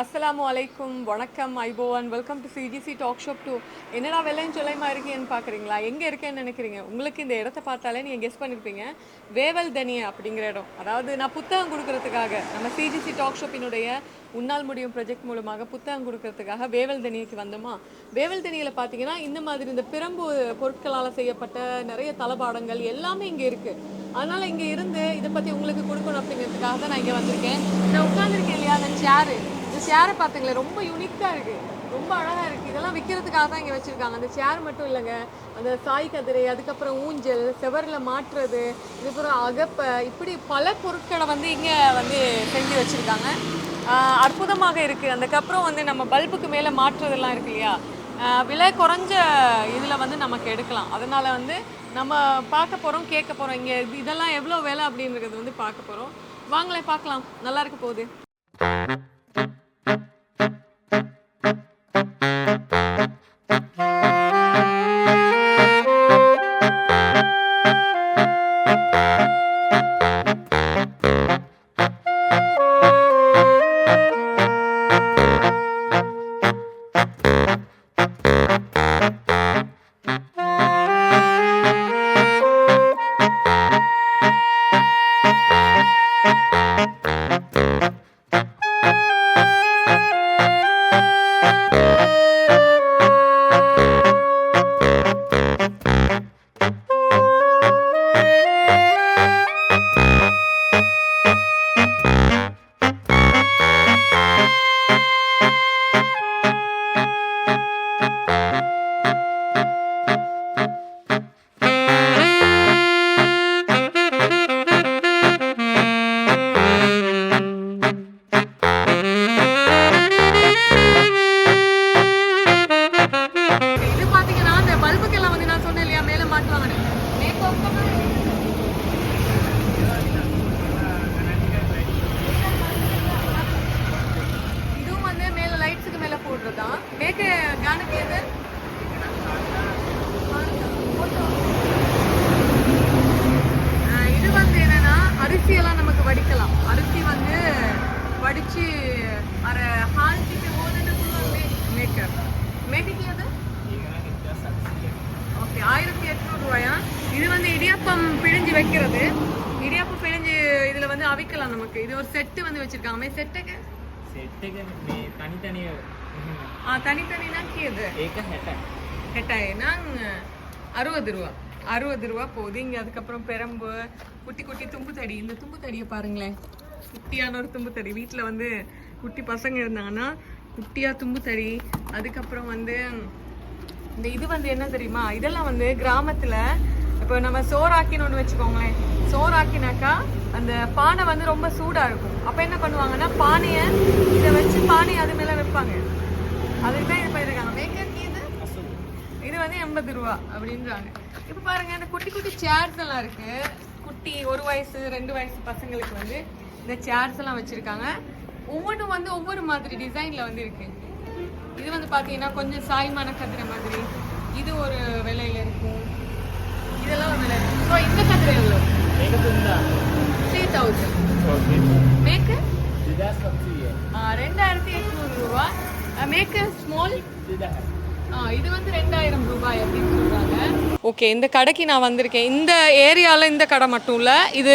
அஸ்ஸலாமு அலைக்கும் வணக்கம் ஐபோவன் welcome to CGC dog shop two என்னடா வெள்ளையும் சொல்லையுமா இருக்கேன்னு பார்க்குறீங்களா எங்கே இருக்கேன்னு நினைக்கிறீங்க? உங்களுக்கு இந்த இடத்த பார்த்தாலே நீங்கள் கெஸ் பண்ணியிருப்பீங்க வேவல் தனியா அப்படிங்கிற இடம். அதாவது நான் புத்தகம் கொடுக்கறதுக்காக நம்ம சிஜிசி டாக் ஷாப்பினுடைய உன்னால் முடியும் ப்ராஜெக்ட் மூலமாக புத்தகம் கொடுக்கறதுக்காக வேவல் தனியைக்கு வந்தோமா? வேவல் தனியில் பார்த்தீங்கன்னா இந்த மாதிரி இந்த பிரம்பு பொருட்களால் செய்யப்பட்ட நிறைய தளபாடங்கள் எல்லாமே இங்கே இருக்குது அதனால் இங்கே இருந்து இதை பற்றி உங்களுக்கு கொடுக்கணும் அப்படிங்கிறதுக்காக தான் நான் இங்கே வந்திருக்கேன். நான் உட்காந்துருக்கேன் இல்லையா? அந்த சேரு சேரை பார்த்தீங்களே ரொம்ப யூனிக்காக இருக்குது ரொம்ப அழகாக இருக்குது இதெல்லாம் விற்கிறதுக்காக தான் இங்கே வச்சுருக்காங்க. அந்த சேர் மட்டும் இல்லைங்க. அந்த சாய் கதிரை அதுக்கப்புறம் ஊஞ்சல் செவரில் மாட்டுறது இதுக்கப்புறம் அகப்பை இப்படி பல பொருட்களை வந்து இங்கே வந்து செஞ்சு வச்சுருக்காங்க. அற்புதமாக இருக்குது அதுக்கப்புறம் வந்து நம்ம பல்புக்கு மேலே மாற்றுறதெல்லாம் இருக்கு இல்லையா? ஆஹ் விலை குறைஞ்ச இதில் வந்து நமக்கு எடுக்கலாம். அதனால் வந்து நம்ம பார்க்க போகிறோம் கேட்க போகிறோம் இங்கே இதெல்லாம் எவ்வளோ விலை அப்படின்றது வந்து பார்க்க போகிறோம் வாங்களே பார்க்கலாம். நல்லா இருக்க போகுது. ஆயிரத்தி எட்நூறு ரூபாயா? இது வந்து இடியாப்பம் பிழிஞ்சு வைக்கிறது. இடியாப்பம் பிழிஞ்சு இதுல வந்து அவிக்கலாம் நமக்கு. இது ஒரு செட்டு வந்து வச்சிருக்காங்க. செட்டுக்கு செட்டுக்கு தனித்தனியா ஆ தனித்தனினா கீது ஹெட்டாயினா அறுபது ரூபா. அறுபது ரூபா போகுது. இங்கே அதுக்கப்புறம் பெரம்பு குட்டி குட்டி தும்பு தடி இந்த தும்பு தடியை பாருங்களேன். குட்டியான ஒரு தும்பு தடி வீட்டில் வந்து குட்டி பசங்க இருந்தாங்கன்னா குட்டியா தும்பு தடி அதுக்கப்புறம் வந்து இந்த இது வந்து என்ன தெரியுமா? இதெல்லாம் வந்து கிராமத்தில் இப்போ நம்ம சோறாக்கின்னு ஒன்று வச்சுக்கோங்களேன். சோறாக்கினாக்கா அந்த பானை வந்து ரொம்ப சூடாக இருக்கும். அப்போ என்ன பண்ணுவாங்கன்னா பானையை இதை வச்சு பானையை அது மேலே வைப்பாங்க. அதுக்கு தான் இது பண்ணியிருக்காங்க மேக்கர் இது இது வந்து எண்பது ரூபா அப்படின்றாங்க. இப்போ பாருங்க இந்த குட்டி குட்டி சேர்ஸ் எல்லாம் இருக்கு. குட்டி ஒரு வயசு ரெண்டு வயசு பசங்களுக்கு வந்து இந்த சேர்ஸ் எல்லாம் வச்சிருக்காங்க. ஒவ்வொன்றும் வந்து ஒவ்வொரு மாதிரி டிசைன்ல வந்து இருக்கு. இது வந்து பார்த்தீங்கன்னா கொஞ்சம் சாய்மான கதிரை மாதிரி. இது ஒரு விலையில் இருக்கும். இதெல்லாம் ஒரு விலை. ஸோ இந்த கதிரை எவ்வளோ த்ரீ தௌசண்ட் மேக்கு ரெண்டாயிரத்தி எட்நூறு ரூபா. மேக்கு ஸ்மால் இது வந்து ரெண்டாயிரம் ரூபாய் அப்படின்னு சொல்கிறாங்க ஓகே இந்த கடைக்கு நான் வந்திருக்கேன். இந்த ஏரியாவில் இந்த கடை மட்டும் இல்லை இது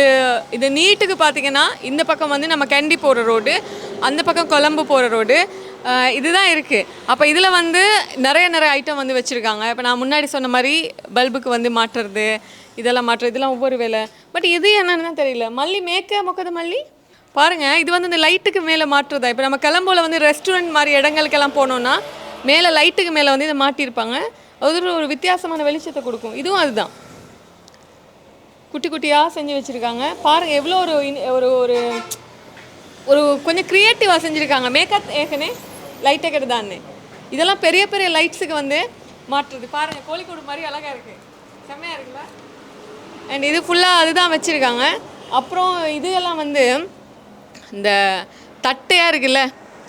இது நீட்டுக்கு பார்த்தீங்கன்னா இந்த பக்கம் வந்து நம்ம கண்டி போகிற ரோடு அந்த பக்கம் கொழம்பு போகிற ரோடு இதுதான் இருக்குது அப்போ இதில் வந்து நிறைய நிறைய ஐட்டம் வந்து வச்சுருக்காங்க. இப்போ நான் முன்னாடி சொன்ன மாதிரி பல்புக்கு வந்து மாட்டுறது இதெல்லாம் மாட்டுறது இதெல்லாம் ஒவ்வொரு வேலை. பட் இது என்னன்னு தான் தெரியல. மல்லி மேக்க மொக்கது மல்லி? பாருங்கள் இது வந்து இந்த லைட்டுக்கு மேலே மாற்றுறதா. இப்போ நம்ம கிளம்போல வந்து ரெஸ்டாரண்ட் மாதிரி இடங்களுக்கெல்லாம் போனோன்னா மேலே லைட்டுக்கு மேலே வந்து இதை மாட்டியிருப்பாங்க. அது ஒரு- வித்தியாசமான வெளிச்சத்தை கொடுக்கும். இதுவும் அதுதான். குட்டி குட்டியாக செஞ்சு வச்சுருக்காங்க. பாருங்கள் எவ்வளோ ஒரு ஒரு ஒரு ஒரு கொஞ்சம் க்ரியேட்டிவாக செஞ்சுருக்காங்க. மேக்கப் ஏகனே லைட்டை கெடுதான்னு. இதெல்லாம் பெரிய பெரிய லைட்ஸுக்கு வந்து மாற்றுறது பாருங்க கோழிக்கூடு மாதிரி அழகாக இருக்குது செம்மையாக இருக்குல்ல? அண்ட் இது ஃபுல்லாக அதுதான் வச்சுருக்காங்க. அப்புறம் இது எல்லாம் வந்து இந்த தட்டையாக இருக்குல்ல?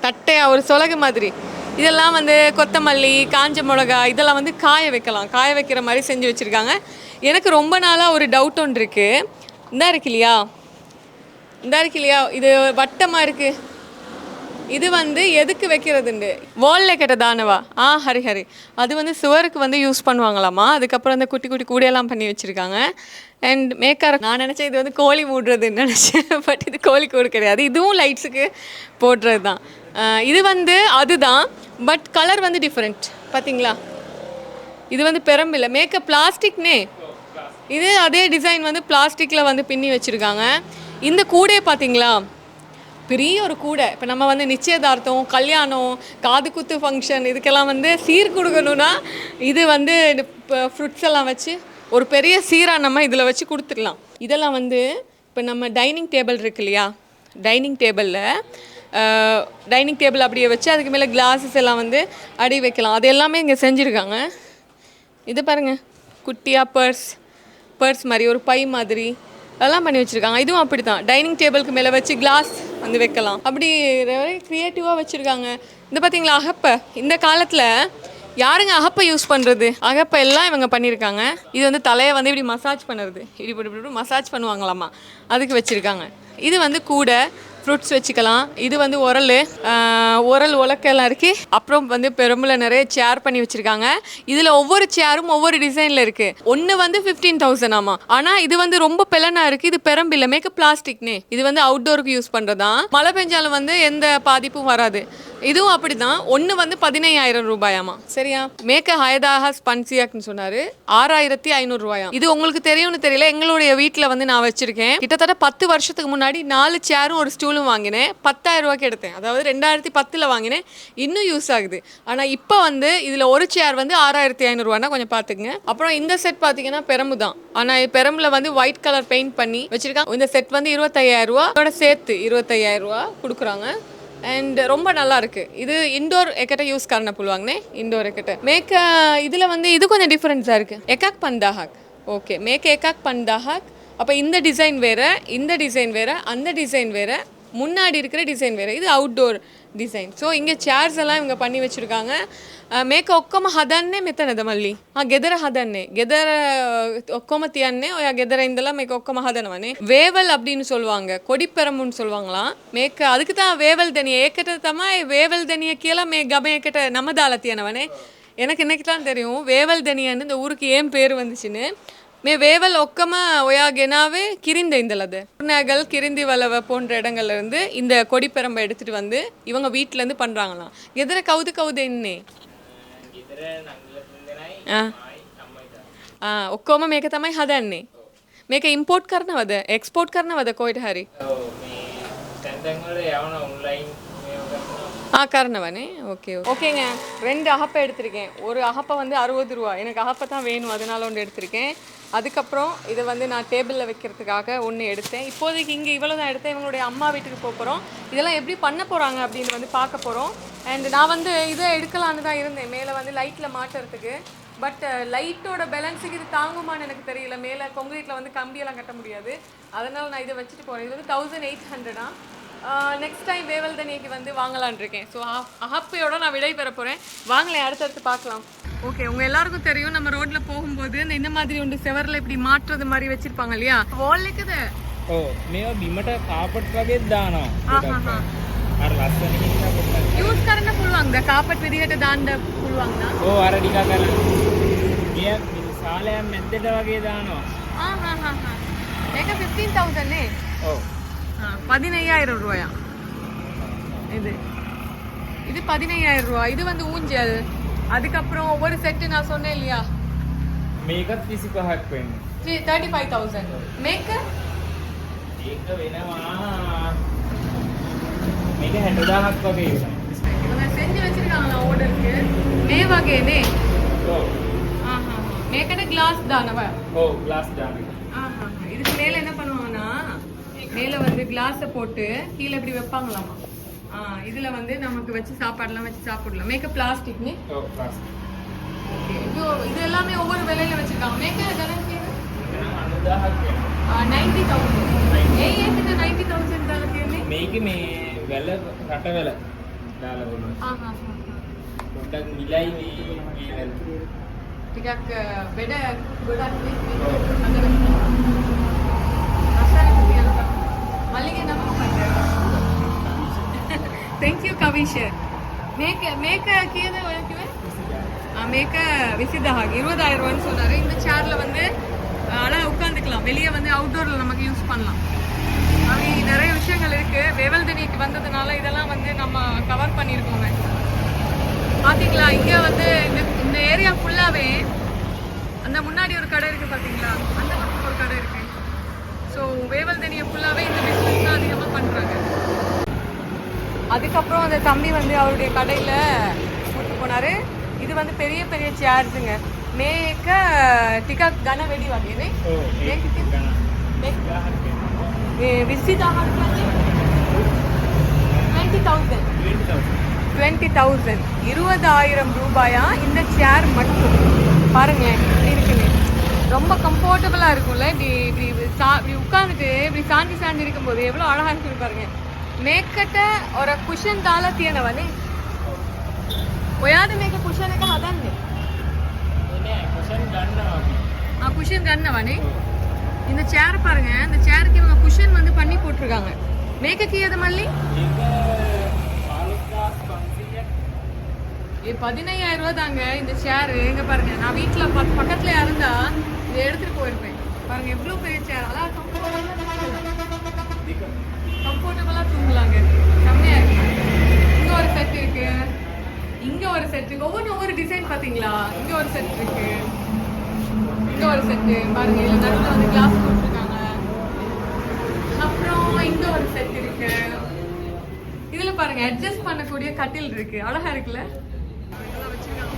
தட்டையாக ஒரு சொலகு மாதிரி. இதெல்லாம் வந்து கொத்தமல்லி காஞ்ச மிளகா இதெல்லாம் வந்து காய வைக்கலாம். காய வைக்கிற மாதிரி செஞ்சு வச்சுருக்காங்க. எனக்கு ரொம்ப நாளாக ஒரு டவுட் ஒன்று இருக்குது இந்தா இருக்கு இல்லையா? இந்தா இருக்கு இல்லையா? இது வட்டமாக இருக்குது இது வந்து எதுக்கு வைக்கிறதுண்டு? வால்ல கெட்ட தானவா ஆ ஹரி ஹரி. அது வந்து சுவருக்கு வந்து யூஸ் பண்ணுவாங்களாமா? அதுக்கப்புறம் அந்த குட்டி குட்டி கூடையெல்லாம் பண்ணி வச்சுருக்காங்க. அண்ட் மேக்கார நான் நினச்சேன் இது வந்து கோழி மூடுறதுன்னு நினச்சேன். பட் இது கோழி கூடு கிடையாது. இதுவும் லைட்ஸுக்கு போடுறது தான் இது வந்து அதுதான். பட் கலர் வந்து டிஃப்ரெண்ட் பார்த்தீங்களா இது வந்து பெரம்பில்லை மேக்கப் பிளாஸ்டிக்னே இது அதே டிசைன் வந்து பிளாஸ்டிக்கில் வந்து பின்னி வச்சுருக்காங்க. இந்த கூடையை பார்த்தீங்களா பெரிய ஒரு கூடை. இப்போ நம்ம வந்து நிச்சயதார்த்தம் கல்யாணம் காது குத்து ஃபங்க்ஷன் இதுக்கெல்லாம் வந்து சீர் கொடுக்கணும்னா இது வந்து இப்போ ஃப்ரூட்ஸ் எல்லாம் வச்சு ஒரு பெரிய சீராக நம்ம இதில் வச்சு கொடுத்துடலாம். இதெல்லாம் வந்து இப்போ நம்ம டைனிங் டேபிள் இருக்கு இல்லையா? டைனிங் டேபிளில் டைனிங் டேபிள் அப்படியே வச்சு அதுக்கு மேலே கிளாஸஸ் எல்லாம் வந்து அடி வைக்கலாம். அது எல்லாமே இங்கே செஞ்சுருக்காங்க. இது பாருங்கள் குட்டியாக பர்ஸ் பர்ஸ் மாதிரி ஒரு பை மாதிரி. அதெல்லாம் பண்ணி வச்சுருக்காங்க. இதுவும் அப்படி தான் டைனிங் டேபிளுக்கு மேலே வச்சு கிளாஸ் வந்து வைக்கலாம். அப்படி க்ரியேட்டிவாக வச்சுருக்காங்க. இந்த பார்த்தீங்களா அகப்பை? இந்த காலத்தில் யாருங்க அகப்பை யூஸ் பண்ணுறது அகப்பை எல்லாம் இவங்க பண்ணியிருக்காங்க. இது வந்து தலையை வந்து இப்படி மசாஜ் பண்ணுறது. இப்படி இப்படி இப்படி மசாஜ் பண்ணுவாங்களாமா? அதுக்கு வச்சுருக்காங்க. இது வந்து கூடை ஃப்ரூட்ஸ் வச்சுக்கலாம். இது வந்து உரல். உரல் உலக்கெல்லாம் இருக்கு அப்புறம் வந்து பெரும்பில் நிறைய சேர் பண்ணி வச்சிருக்காங்க. இதில் ஒவ்வொரு சேரும் ஒவ்வொரு டிசைனில் இருக்கு. ஒன்று வந்து ஃபிஃப்டீன் தௌசண்ட் ஆமா. ஆனால் இது வந்து ரொம்ப பெலனா இருக்கு. இது பெரம்பில் மேக்கப் பிளாஸ்டிக்னே இது வந்து அவுட்டோருக்கு யூஸ் பண்ணுறதா மழை பெஞ்சாலும் வந்து எந்த பாதிப்பும் வராது. இதுவும் அப்படிதான். ஒன்று வந்து பதினையாயிரம் ரூபாயாமா. சரியா? மேக்க ஹயதாக ஸ்பன்சியாக்னு சொன்னாரு. ஆறாயிரத்தி ஐநூறு ரூபாயா இது உங்களுக்கு தெரியும்னு தெரியல. எங்களுடைய வீட்டில் வந்து நான் வச்சிருக்கேன். கிட்டத்தட்ட பத்து வருஷத்துக்கு முன்னாடி நாலு சேரும் ஒரு ஸ்டூல் ஸ்டூலும் வாங்கினேன். பத்தாயிரம் ரூபாய்க்கு எடுத்தேன். அதாவது ரெண்டாயிரத்தி பத்தில் வாங்கினேன். இன்னும் யூஸ் ஆகுது. ஆனால் இப்போ வந்து இதில் ஒரு சேர் வந்து ஆறாயிரத்தி ஐநூறுரூவானா கொஞ்சம் பார்த்துக்குங்க அப்புறம் இந்த செட் பார்த்தீங்கன்னா பெரம்பு தான். ஆனால் பெரம்புல வந்து ஒயிட் கலர் பெயிண்ட் பண்ணி வச்சிருக்காங்க. இந்த செட் வந்து இருபத்தையாயிரம் ரூபா. அதோட சேர்த்து இருபத்தையாயிரம் ரூபா கொடுக்குறாங்க. அண்ட் ரொம்ப நல்லா இருக்கு. இது இண்டோர் எக்கட்ட யூஸ் காரண புல்வாங்கனே இண்டோர் எக்கட்ட மேக்க இதில் வந்து இது கொஞ்சம் டிஃப்ரென்ஸாக இருக்கு. எக்காக் பந்தாஹாக் ஓகே மேக்க எக்காக் பந்தாஹாக் அப்போ இந்த டிசைன் வேறு இந்த டிசைன் வேறு அந்த டிசைன் வேறு முன்னாடி இருக்கிற டிசைன் வேறு இது அவுட்டோர் டிசைன் ஸோ இங்கே சேர்ஸ் எல்லாம் இவங்க பண்ணி வச்சுருக்காங்க ಮೇಕ ಒಕ್ಕೊಮ ಹದನ್ನೇ ಮೆತ್ತನದ ಮಲ್ಲಿ ಆ ಗೆದರ ಹದನ್ನೇ ಗೆದರ ஒக்கோம தியான்னே ஓ கெதரைந்தெல்லா மேக்க ஒக்கோம ஹதனவனே வேவல் அப்படின்னு சொல்லுவாங்க கொடிப்பெரம்புன்னு சொல்லுவாங்களாம் மேக்க அதுக்கு தான் வேவல் தனிய ஏக்கட்ட தம்மா வேவல் தனிய கீழே மே கம ஏக்கட்ட நமதாலத்தியானவனே எனக்கு இன்னைக்கு தான் தெரியும் வேவல் தனியான்னு இந்த ஊருக்கு ஏன் பேர் வந்துச்சுன்னு மே வேவல் ஒக்கம ஒயாகெனாவே கிரிந்த இந்தலது நகல் கிரிந்தி வளவ போன்ற இடங்கள்ல இருந்து இந்த கொடிப்பெரம்பை எடுத்துட்டு வந்து இவங்க வீட்ல இருந்து பண்றாங்களாம் எதிர கவுது கவுது என்னே ගෙදර නංගල තුන්දෙනයි ආ. මයි අම්මයි තාත්තයි. ආ ඔක්කොම මේක තමයි හදන්නේ මේක ඉම්පෝට් කරනවද එක්ස්පෝට් කරනවද කොයිට හරි ඔව් මේ තැන් තැන් වල යවන ඔන්ලයින් මේව කරනවා. ஆ கரணவனே. ஓகே ஓகேங்க. ரெண்டு அகப்பை எடுத்திருக்கேன். ஒரு அகப்பை வந்து அறுபது ரூபா. எனக்கு அகப்பை தான் வேணும். அதனால ஒன்று எடுத்திருக்கேன். அதுக்கப்புறம் இதை வந்து நான் டேபிளில் வைக்கிறதுக்காக ஒன்று எடுத்தேன். இப்போதைக்கு இங்கே இவ்வளோ தான் எடுத்தேன். இவங்களுடைய அம்மா வீட்டுக்கு போக போகிறோம் இதெல்லாம் எப்படி பண்ண போகிறாங்க அப்படின்னு வந்து பார்க்க போகிறோம் அண்ட் நான் வந்து இதை எடுக்கலான்னு தான் இருந்தேன். மேலே வந்து லைட்டில் மாட்டுறதுக்கு. பட் லைட்டோட பேலன்ஸுக்கு இது தாங்குமான்னு எனக்கு தெரியல. மேலே கொங்கிரீட்டில் வந்து கம்பியெல்லாம் கட்ட முடியாது. அதனால் நான் இதை வச்சுட்டு போகிறேன் இது வந்து தௌசண்ட் எயிட் ஹண்ட்ரடா நெக்ஸ்ட் டைம் வேவல் தனிக்கு வந்து வாங்கலான் இருக்கேன் ஸோ அகப்பையோட நான் விடை பெற போகிறேன் வாங்களேன் அடுத்தடுத்து பார்க்கலாம் ஓகே உங்க எல்லாருக்கும் தெரியும் நம்ம ரோட்ல போகும்போது இந்த இந்த மாதிரி ஒன்று செவரில் இப்படி மாற்றுறது மாதிரி வச்சிருப்பாங்க இல்லையா வால் இருக்குது ඔව් මේවා බිමට කාපට් වගේ දානවා. ගොඩක් අය. අර ලස්සන හින්දා පොඩ්ඩක්. யூஸ் கரண்ட புழுவாங்க காப்பட் விதிகட்ட தாண்ட புழுவாங்கண்ணா ඔව් අර ටිකක් අර මිය සාලයක් මැද්දට වගේ දානවා. ஏங்க ஃபிஃப்டீன் தௌசண்ட்னே ඔව්. பதினையாயிரம் ரூபாயா? இது. இது பதினையாயிரம் ரூபாய் இது வந்து ஊஞ்சல். அதுக்கப்புறம் ஒவ்வொரு செட்டு நான் சொன்னேன் இல்லையா? மேக்கப் கிசிக்கு ஹேக் பண்ணு thirty five thousand makeup makeup என்னவா மேக்கப் ஹண்ட்ரட் ஹேக் வகை. இவங்க செஞ்சு வச்சிருக்காங்களா கிளாஸ் தானவ ஓ. கிளாஸ் தானே? இது என்ன பண்ணுவாங்க? மேல வந்து கிளாஸை போட்டு கீழே இப்படி வைப்பாங்களாமா ஆ, இதுல வந்து நமக்கு வச்சு சாப்பாடுலாம் வச்சு சாப்பிடலாம் மேக்கப் பிளாஸ்டிக்னு ඔව් ග්ලාස්. இது இது எல்லாமே ஒவ்வொரு விலையில வச்சிருக்காங்க மேக்கப் கணக்கு එහෙනම් 90000ක් වෙනවා. நைன்டி தௌசண்ட் ஏ ஏத்துக்கு நைன்டி தௌசண்ட் தானே මේක මේ වැල රටවැල දාලා බලන්න. ஆஹா පොඩ්ඩක් නිලයි මේ මේ වැල. ටිකක් බෙඩ ගොඩක් மல்லிகை நம்ம தேங்க்யூ ಕವಿಶರ್ மேக்க மேக்க கீழே வரைக்குமே மேக்க விசிதாக இருபதாயிரம் ரூபான்னு சொன்னார். இந்த சேரில் வந்து ஆனால் உட்காந்துக்கலாம் வெளியே வந்து அவுட்டோரில் நமக்கு யூஸ் பண்ணலாம். அப்படி நிறைய விஷயங்கள் இருக்குது வேவல்தனிக்கு வந்ததுனால இதெல்லாம் வந்து நம்ம கவர் பண்ணியிருக்கோங்க பார்த்தீங்களா இங்கே வந்து இந்த இந்த ஏரியா ஃபுல்லாகவே அந்த முன்னாடி ஒரு கடை இருக்குது பார்த்தீங்களா அந்த பக்கம் ஒரு கடை இருக்குது அதுக்கப்புறம் அந்த தம்பி வந்து அவருடைய கடையில் கூப்பிட்டு போனார். இது வந்து பெரிய பெரிய சேர்ஸுங்க மேக்க டிக்கா கன வெடி வாங்கினே டுவெண்ட்டி தௌசண்ட் இருபதாயிரம் ரூபாயா? இந்த சேர் மட்டும். பாருங்களேன் இப்படி இருக்குங்க. ரொம்ப கம்ஃபர்டபுளாக இருக்கும்ல. இப்படி இப்படி சா இப்படி உட்காந்துட்டு இப்படி சாஞ்சி சாஞ்சி இருக்கும்போது எவ்வளோ அழகாக இருக்குது பாருங்கள் මේකට ඔර කුෂන් දාලා තියෙනවනේ. ඔයාට මේක කුෂන් එක හදන්නේ? குஷன் கண்ணவனே இந்த சேர் பாருங்க இந்த சேருக்கு இவங்க குஷன் வந்து பண்ணி போட்டிருக்காங்க மேக்க எது மல்லி பதினையாயிரம் ரூபா தாங்க இந்த சேர் எங்க பாருங்க நான் வீட்டுல பக்கத்துல இருந்தா இதை எடுத்துட்டு போயிருப்பேன் பாருங்க எவ்வளவு பெரிய சேர் அதான் கம்ஃபர்டபுளாக தூங்கலாங்க. செம்மையா இருக்கு இங்க ஒரு செட் இருக்கு. இங்க ஒரு செட் இருக்கு. ஒவ்வொன்றும் ஒவ்வொரு டிசைன் பாத்தீங்களா? இங்க ஒரு செட் இருக்கு. இங்க ஒரு செட் பாருங்க இதுல நடுவில் வந்து கிளாஸ் போட்டிருக்காங்க. அப்புறம் இங்க ஒரு செட் இருக்கு. இதுல பாருங்க அட்ஜஸ்ட் பண்ணக்கூடிய கட்டில் இருக்கு. அழகா இருக்குல்ல? வச்சிருக்காங்க.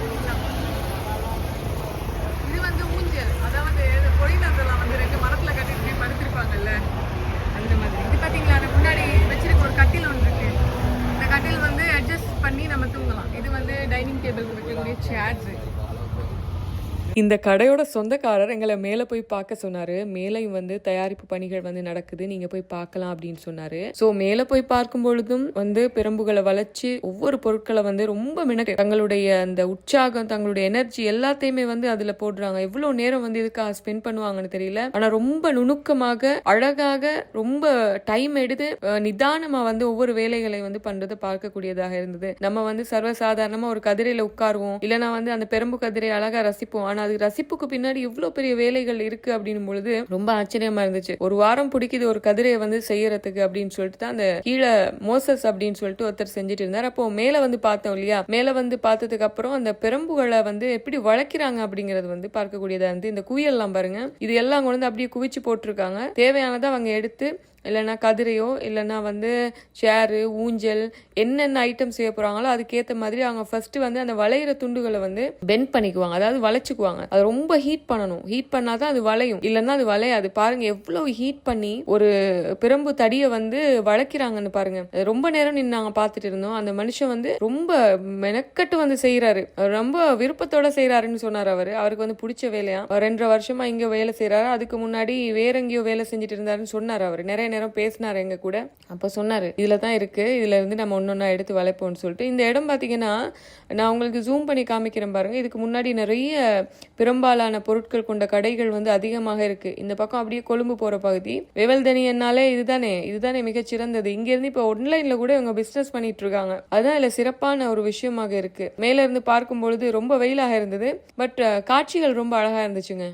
இது வந்து ஊஞ்சல். அதாவது இந்த வந்து ரெண்டு மரத்துல கட்டிட்டு படுத்திருப்பாங்கல்ல. அந்த மாதிரி. இது பார்த்தீங்களா அந்த முன்னாடி வச்சிருக்க ஒரு கட்டில் ஒன்று இருக்கு. இந்த கட்டில் வந்து அட்ஜஸ்ட் பண்ணி நம்ம தூங்கலாம். இது வந்து டைனிங் டேபிளுக்கு வைக்கக்கூடிய சேர்ஸ் இந்த கடையோட சொந்தக்காரர் எங்களை மேலே போய் பார்க்க சொன்னாரு. மேலேயும் வந்து தயாரிப்பு பணிகள் வந்து நடக்குது. நீங்க போய் பார்க்கலாம் அப்படின்னு சொன்னாரு. ஸோ மேலே போய் பார்க்கும் பொழுதும் வந்து பெரும்புகளை வளைச்சு ஒவ்வொரு பொருட்களை வந்து ரொம்ப மினக்கு தங்களுடைய அந்த உற்சாகம் தங்களுடைய எனர்ஜி எல்லாத்தையுமே வந்து அதுல போடுறாங்க. எவ்வளவு நேரம் வந்து இதுக்காக ஸ்பெண்ட் பண்ணுவாங்கன்னு தெரியல. ஆனா ரொம்ப நுணுக்கமாக அழகாக ரொம்ப டைம் எடுத்து நிதானமாக நிதானமா வந்து ஒவ்வொரு வேலைகளை வந்து பண்றதை பார்க்கக்கூடியதாக இருந்தது. நம்ம வந்து சர்வசாதாரணமா ஒரு கதிரையில உட்காருவோம். இல்லைன்னா வந்து அந்த பெரும்பு கதிரை அழகா ரசிப்போம். ஆனா அது ரசிப்புக்கு பின்னாடி இவ்வளவு பெரிய வேலைகள் இருக்கு அப்படின்னும் பொழுது ரொம்ப ஆச்சரியமா இருந்துச்சு. ஒரு வாரம் பிடிக்குது ஒரு கதிரையை வந்து செய்யறதுக்கு அப்படின்னு சொல்லிட்டு தான் அந்த கீழே மோசஸ் அப்படின்னு சொல்லிட்டு ஒருத்தர் செஞ்சுட்டு இருந்தார். அப்போ மேல வந்து பார்த்தோம் இல்லையா? மேல வந்து பார்த்ததுக்கு அப்புறம் அந்த பெரும்புகளை வந்து எப்படி வளர்க்கிறாங்க அப்படிங்கறது வந்து பார்க்கக்கூடியதா இருந்து இந்த குயெல்லாம் பாருங்க. இது எல்லாம் கொண்டு வந்து அப்படியே குவிச்சு போட்டிருக்காங்க. தேவையானதை அவங்க எடுத்து இல்லைன்னா கதிரையோ இல்லைன்னா வந்து சேரு ஊஞ்சல் என்னென்ன ஐட்டம் செய்ய போகிறாங்களோ அதுக்கேற்ற மாதிரி அவங்க ஃபஸ்ட்டு வந்து அந்த வளையிற துண்டுகளை வந்து பெண்ட் பண்ணிக்குவாங்க. அதாவது வளைச்சிக்குவாங்க. அது ரொம்ப ஹீட் பண்ணணும். ஹீட் பண்ணால் தான் அது வளையும். இல்லைன்னா அது வளையாது. பாருங்க எவ்வளோ ஹீட் பண்ணி ஒரு பிரம்பு தடியை வந்து வளைக்கிறாங்கன்னு பாருங்க. ரொம்ப நேரம் நின்று நாங்கள் பார்த்துட்டு இருந்தோம். அந்த மனுஷன் வந்து ரொம்ப மெனக்கட்டு வந்து செய்கிறாரு ரொம்ப விருப்பத்தோட செய்கிறாருன்னு சொன்னார் அவர். அவருக்கு வந்து பிடிச்ச வேலையா? ரெண்டரை வருஷமா இங்கே வேலை செய்கிறாரு அதுக்கு முன்னாடி வேற எங்கேயோ வேலை செஞ்சுட்டு இருந்தாருன்னு சொன்னார் அவர். நிறைய நேரம் பேசினார் எங்க கூட. அப்போ சொன்னார் இதில் தான் இருக்குது இதில் இருந்து நம்ம ஒன்னொன்னா எடுத்து வளைப்போம்னு சொல்லிட்டு. இந்த இடம் பார்த்தீங்கன்னா நான் உங்களுக்கு ஜூம் பண்ணி காமிக்கிறேன் பாருங்க. இதுக்கு முன்னாடி நிறைய பெரும்பாலான பொருட்கள் கொண்ட கடைகள் வந்து அதிகமாக இருக்குது இந்த பக்கம் அப்படியே கொழும்பு போகிற பகுதி. வெவல்தனியன்னாலே இதுதானே இதுதானே மிகச்சிறந்தது இங்கேருந்து இப்போ ஒன்லைனில் கூட இவங்க பிஸ்னஸ் பண்ணிட்டு இருக்காங்க. அதுதான் இதில் சிறப்பான ஒரு விஷயமாக இருக்குது மேலே இருந்து பார்க்கும் பொழுது ரொம்ப வெயிலாக இருந்தது. பட் காட்சிகள் ரொம்ப அழகாக இருந்துச்சுங்க.